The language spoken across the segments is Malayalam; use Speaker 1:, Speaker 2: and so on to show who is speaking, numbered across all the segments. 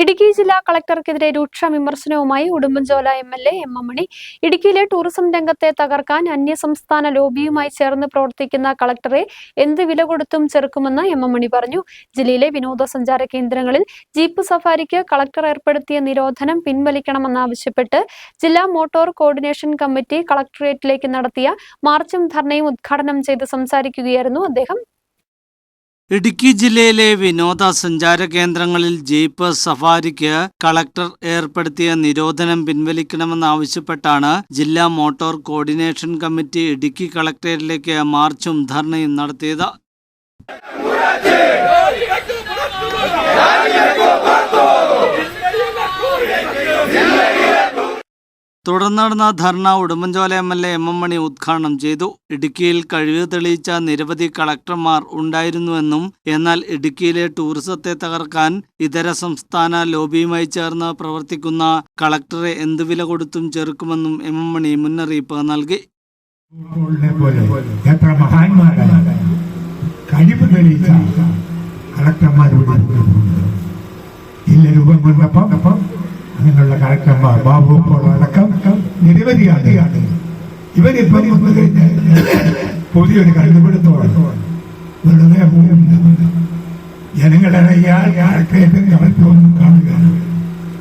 Speaker 1: ഇടുക്കി ജില്ലാ കളക്ടർക്കെതിരെ രൂക്ഷ വിമർശനവുമായി Udumbanchola M L A M M Mani ഇടുക്കിയിലെ ടൂറിസം രംഗത്തെ തകർക്കാൻ അന്യസംസ്ഥാന ലോബിയുമായി ചേർന്ന് പ്രവർത്തിക്കുന്ന കളക്ടറെ എന്ത് വില കൊടുത്തും ചെറുക്കുമെന്ന് എം എം മണി പറഞ്ഞു. ജില്ലയിലെ വിനോദസഞ്ചാര കേന്ദ്രങ്ങളിൽ ജീപ്പ് സഫാരിക്ക് കളക്ടർ ഏർപ്പെടുത്തിയ നിരോധനം പിൻവലിക്കണമെന്നാവശ്യപ്പെട്ട് ജില്ലാ മോട്ടോർ കോർഡിനേഷൻ കമ്മിറ്റി കളക്ടറേറ്റിലേക്ക് നടത്തിയ മാർച്ചും ധർണയും ഉദ്ഘാടനം ചെയ്ത് സംസാരിക്കുകയായിരുന്നു അദ്ദേഹം.
Speaker 2: ഇടുക്കി ജില്ലയിലെ വിനോദസഞ്ചാര കേന്ദ്രങ്ങളിൽ ജീപ്പ് സഫാരിക്ക് കളക്ടർ ഏർപ്പെടുത്തിയ നിരോധനം പിൻവലിക്കണമെന്നാവശ്യപ്പെട്ടാണ് ജില്ലാ മോട്ടോർ കോർഡിനേഷൻ കമ്മിറ്റി ഇടുക്കി കളക്ടറേറ്റിലേക്ക് മാർച്ചും ധർണയും നടത്തിയത്. തുടർന്ന് നടന്ന ധർണ Udumbanchola M L A M M Mani ഉദ്ഘാടനം ചെയ്തു. ഇടുക്കിയിൽ കഴിവ് തെളിയിച്ച നിരവധി കളക്ടർമാർ ഉണ്ടായിരുന്നുവെന്നും എന്നാൽ ഇടുക്കിയിലെ ടൂറിസത്തെ തകർക്കാൻ ഇതര സംസ്ഥാന ലോബിയുമായി ചേർന്ന് പ്രവർത്തിക്കുന്ന കളക്ടറെ എന്ത് വില കൊടുത്തും ചെറുക്കുമെന്നും എം എം മണി മുന്നറിയിപ്പ് നൽകി.
Speaker 3: എത്ര മഹാന്മാരാണ് തെളിയിച്ച ഇല്ല രൂപം കൊണ്ടപ്പം അങ്ങനെയുള്ള കളക്ടർമാർ ബാബു പോൾ അടക്കം നിരവധിയാണ് ഇവരിപ്പം വന്നു കഴിഞ്ഞാൽ പുതിയൊരു കണ്ടുപിടുത്തമാണ് വെറുതെ പോകുന്നത് ജനങ്ങളുടെ ഇയാൾ കളക്ടറേറ്റും കളക്ടറൊന്നും കാണുക.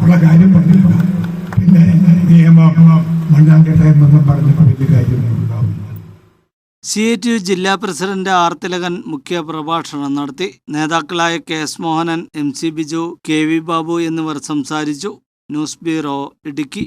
Speaker 3: ഉള്ള കാര്യം പറഞ്ഞില്ല. പിന്നെ നിയമം മണ്ണാങ്കട്ടയെന്നൊന്നും പറഞ്ഞപ്പോൾ വലിയ കാര്യമൊന്നും ഉണ്ടാവില്ല.
Speaker 2: സി എ ടി ജില്ലാ പ്രസിഡന്റ് ആർ തിലകൻ മുഖ്യ പ്രഭാഷണം നടത്തി. നേതാക്കളായ K S Mohanan M C Biju K V Babu എന്നിവർ സംസാരിച്ചു. News bureau Idukki.